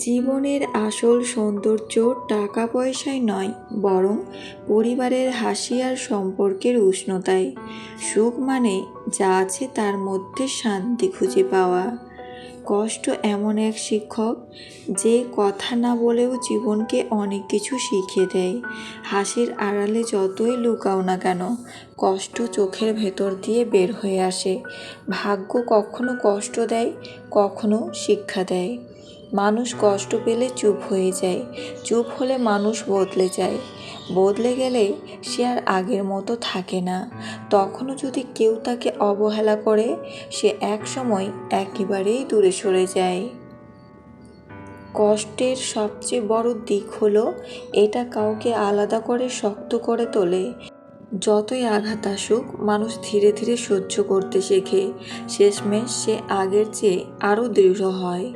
জীবনের আসল সৌন্দর্য টাকা পয়সায় নয়, বরং পরিবারের হাসি আর সম্পর্কের উষ্ণতায়। সুখ মানে যা আছে তার মধ্যে শান্তি খুঁজে পাওয়া। কষ্ট এমন এক শিক্ষক যে কথা না বলেও জীবনকে অনেক কিছু শিখিয়ে দেয়। হাসির আড়ালে যতই লুকাও না কেন, কষ্ট চোখের ভেতর দিয়ে বের হয়ে আসে। ভাগ্য কখনো কষ্ট দেয়, কখনো শিক্ষা দেয়। মানুষ কষ্ট পেলে চুপ হয়ে যায়। চুপ হলে মানুষ বদলে যায়। বদলে গেলে সে আর আগের মতো থাকে না। তখনও যদি কেউ তাকে অবহেলা করে, সে এক সময় একেবারেই দূরে সরে যায়। কষ্টের সবচেয়ে বড় দিক হলো, এটা কাউকে আলাদা করে শক্ত করে তোলে। যতই আঘাত আসুক, মানুষ ধীরে ধীরে সহ্য করতে শেখে। শেষমেশ সে আগের চেয়ে আরও দৃঢ় হয়।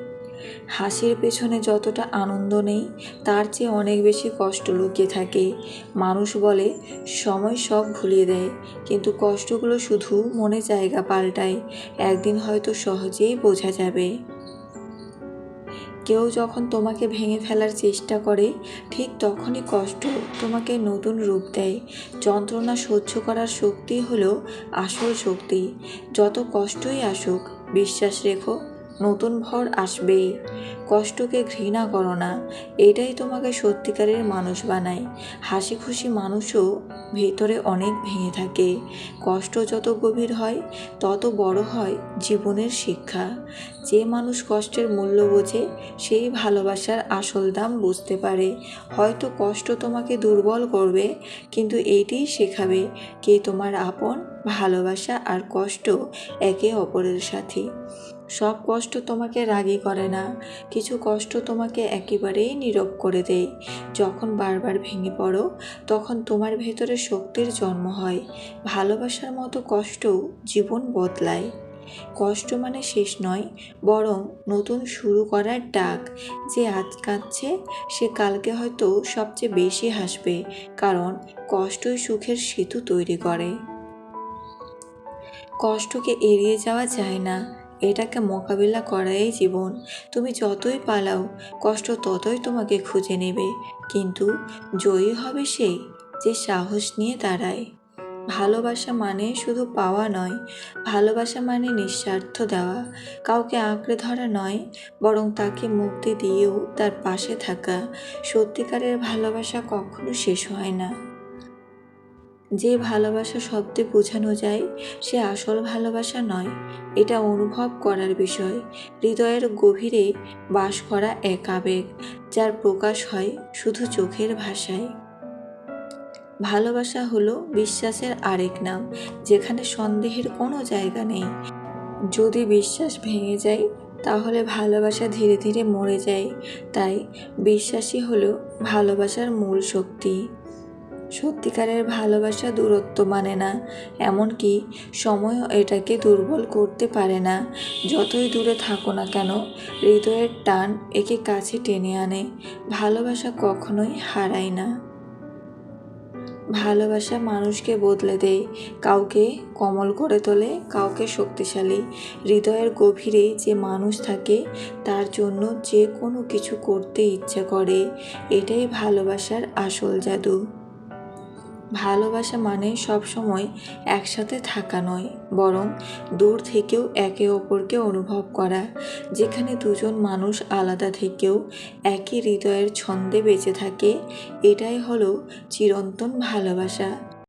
হাসির পেছনে যতটা আনন্দ নেই, তার চেয়ে অনেক বেশি কষ্ট লুকিয়ে থাকে। মানুষ বলে, সময় সব ভুলিয়ে দেয়। কিন্তু কষ্টগুলো শুধু মনে জায়গা পাল্টায়। একদিন হয়তো সহজেই বোঝা যাবে। কেউ যখন তোমাকে ভেঙে ফেলার চেষ্টা করে, ঠিক তখনই কষ্ট তোমাকে নতুন রূপ দেয়। যন্ত্রণা সহ্য করার শক্তি হলো আসল শক্তি। যত কষ্টই আসুক, বিশ্বাস রেখো নতুন ভর আসবেই। কষ্টকে ঘৃণা করো না, এটাই তোমাকে সত্যিকারের মানুষ বানায়। হাসি খুশি মানুষও ভেতরে অনেক ভেঙে থাকে। কষ্ট যত গভীর হয়, তত বড় হয় জীবনের শিক্ষা। যে মানুষ কষ্টের মূল্য বোঝে, সেই ভালোবাসার আসল দাম বুঝতে পারে। হয়তো কষ্ট তোমাকে দুর্বল করবে, কিন্তু এইটিই শেখাবে কে তোমার আপন, ভালোবাসা আর কষ্ট একে অপরের সাথী। সব কষ্ট তোমাকে রাগী করে না, কিছু কষ্ট তোমাকে একেবারেই নীরব করে দেয়। যখন বারবার ভেঙে পড়ো, তখন তোমার ভেতরে শক্তির জন্ম হয়। ভালোবাসার মতো কষ্টও জীবন বদলায়। কষ্ট মানে শেষ নয়, বরং নতুন শুরু করার ডাক। যে আজ কাঁদছে, সে কালকে হয়তো সবচেয়ে বেশি হাসবে, কারণ কষ্টই সুখের সেতু তৈরি করে। কষ্টকে এড়িয়ে যাওয়া যায় না। এটাকে মোকাবিলা করাই জীবন। তুমি যতই পালাও, কষ্ট ততই তোমাকে খুঁজে নেবে। কিন্তু জয়ী হবে সেই যে সাহস নিয়ে দাঁড়ায়। ভালোবাসা মানে শুধু পাওয়া নয়, ভালোবাসা মানে নিঃস্বার্থ দেওয়া। কাউকে আঁকড়ে ধরা নয়, বরং তাকে মুক্তি দিয়েও তার পাশে থাকা। সত্যিকারের ভালোবাসা কখনো শেষ হয় না। যে ভালোবাসা শব্দে বোঝানো যায়, সে আসল ভালোবাসা নয়। এটা অনুভব করার বিষয়। হৃদয়ের গভীরে বাস করা এক আবেগ, যার প্রকাশ হয় শুধু চোখের ভাষায়। ভালোবাসা হলো বিশ্বাসের আরেক নাম, যেখানে সন্দেহের কোনো জায়গা নেই। যদি বিশ্বাস ভেঙে যায়, তাহলে ভালোবাসা ধীরে ধীরে মরে যায়। তাই বিশ্বাসই হলো ভালোবাসার মূল শক্তি। সত্যিকারের ভালোবাসা দূরত্ব মানে না, এমনকি সময়ও এটাকে দুর্বল করতে পারে না। যতই দূরে থাকো না কেন, হৃদয়ের টান একে কাছে টেনে আনে। ভালোবাসা কখনোই হারায় না। ভালোবাসা মানুষকে বদলে দেয়, কাউকে কমল করে তোলে, কাউকে শক্তিশালী। হৃদয়ের গভীরে যে মানুষ থাকে, তার জন্য যে কোনো কিছু করতে ইচ্ছা করে। এটাই ভালোবাসার আসল জাদু। ভালোবাসা মানে সবসময় একসাথে থাকা নয়, বরং দূর থেকেও একে অপরকে অনুভব করা, যেখানে দুজন মানুষ আলাদা থেকেও একই হৃদয়ের ছন্দে বেঁচে থাকে, এটাই হলো চিরন্তন ভালোবাসা।